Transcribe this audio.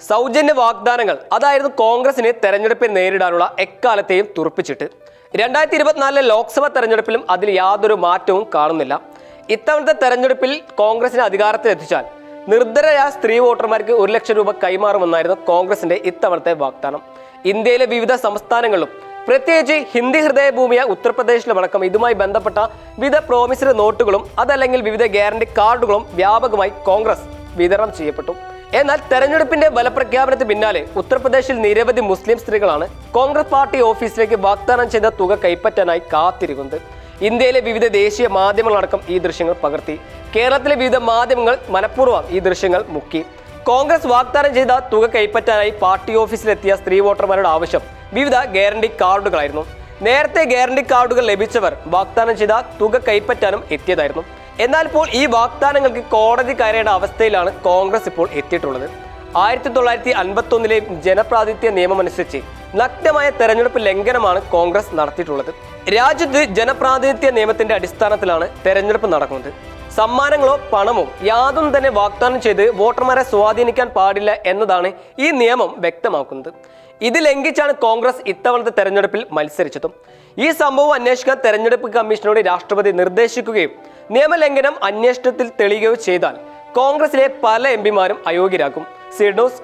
സൗജന്യ വാഗ്ദാനങ്ങൾ അതായിരുന്നു കോൺഗ്രസിനെ തെരഞ്ഞെടുപ്പിൽ നേരിടാനുള്ള എക്കാലത്തെയും തുറപ്പിച്ചിട്ട്. രണ്ടായിരത്തി ഇരുപത്തിനാലിലെ ലോക്സഭാ തെരഞ്ഞെടുപ്പിലും അതിൽ യാതൊരു മാറ്റവും കാണുന്നില്ല. ഇത്തവണത്തെ തെരഞ്ഞെടുപ്പിൽ കോൺഗ്രസിനെ അധികാരത്തിലെത്തിച്ചാൽ നിർദ്ധരായ സ്ത്രീ വോട്ടർമാർക്ക് ഒരു ലക്ഷം രൂപ കൈമാറുമെന്നായിരുന്നു കോൺഗ്രസിന്റെ ഇത്തവണത്തെ വാഗ്ദാനം. ഇന്ത്യയിലെ വിവിധ സംസ്ഥാനങ്ങളിലും പ്രത്യേകിച്ച് ഹിന്ദി ഹൃദയഭൂമിയ ഉത്തർപ്രദേശിലുമടക്കം ഇതുമായി ബന്ധപ്പെട്ട വിവിധ പ്രോമിസറി നോട്ടുകളും അതല്ലെങ്കിൽ വിവിധ ഗ്യാരണ്ടി കാർഡുകളും വ്യാപകമായി കോൺഗ്രസ് വിതരണം ചെയ്യപ്പെട്ടു. എന്നാൽ തെരഞ്ഞെടുപ്പിന്റെ ഫലപ്രഖ്യാപനത്തിന് പിന്നാലെ ഉത്തർപ്രദേശിൽ നിരവധി മുസ്ലിം സ്ത്രീകളാണ് കോൺഗ്രസ് പാർട്ടി ഓഫീസിലേക്ക് വാഗ്ദാനം ചെയ്ത തുക കൈപ്പറ്റാനായി കാത്തിരിക്കുന്നത്. ഇന്ത്യയിലെ വിവിധ ദേശീയ മാധ്യമങ്ങളടക്കം ഈ ദൃശ്യങ്ങൾ പകർത്തി. കേരളത്തിലെ വിവിധ മാധ്യമങ്ങൾ മനഃപൂർവം ഈ ദൃശ്യങ്ങൾ മുക്കി. കോൺഗ്രസ് വാഗ്ദാനം ചെയ്ത തുക കൈപ്പറ്റാനായി പാർട്ടി ഓഫീസിലെത്തിയ സ്ത്രീ വോട്ടർമാരുടെ ആവശ്യം വിവിധ ഗ്യാരണ്ടി കാർഡുകളായിരുന്നു. നേരത്തെ ഗ്യാരണ്ടി കാർഡുകൾ ലഭിച്ചവർ വാഗ്ദാനം ചെയ്ത തുക കൈപ്പറ്റാനും എത്തിയതായിരുന്നു. എന്നാൽ ഇപ്പോൾ ഈ വാഗ്ദാനങ്ങൾക്ക് കോടതി കയറേണ്ട അവസ്ഥയിലാണ് കോൺഗ്രസ് ഇപ്പോൾ എത്തിയിട്ടുള്ളത്. ആയിരത്തി തൊള്ളായിരത്തി അൻപത്തി ഒന്നിലെ ജനപ്രാതിനിധ്യ നിയമമനുസരിച്ച് നഗ്നമായ തെരഞ്ഞെടുപ്പ് ലംഘനമാണ് കോൺഗ്രസ് നടത്തിയിട്ടുള്ളത്. രാജ്യത്ത് ജനപ്രാതിനിധ്യ നിയമത്തിന്റെ അടിസ്ഥാനത്തിലാണ് തെരഞ്ഞെടുപ്പ് നടക്കുന്നത്. സമ്മാനങ്ങളോ പണമോ യാതൊന്നും തന്നെ വാഗ്ദാനം ചെയ്ത് വോട്ടർമാരെ സ്വാധീനിക്കാൻ പാടില്ല എന്നതാണ് ഈ നിയമം വ്യക്തമാക്കുന്നത്. ഇത് ലംഘിച്ചാണ് കോൺഗ്രസ് ഇത്തവണത്തെ തെരഞ്ഞെടുപ്പിൽ മത്സരിച്ചതും. ഈ സംഭവം അന്വേഷിക്കാൻ തെരഞ്ഞെടുപ്പ് കമ്മീഷനോട് രാഷ്ട്രപതി നിർദ്ദേശിക്കുകയും നിയമലംഘനം അന്വേഷണത്തിൽ തെളിയുകയോ ചെയ്താൽ കോൺഗ്രസിലെ പല എം പിമാരും അയോഗ്യരാക്കും സിഡോസ്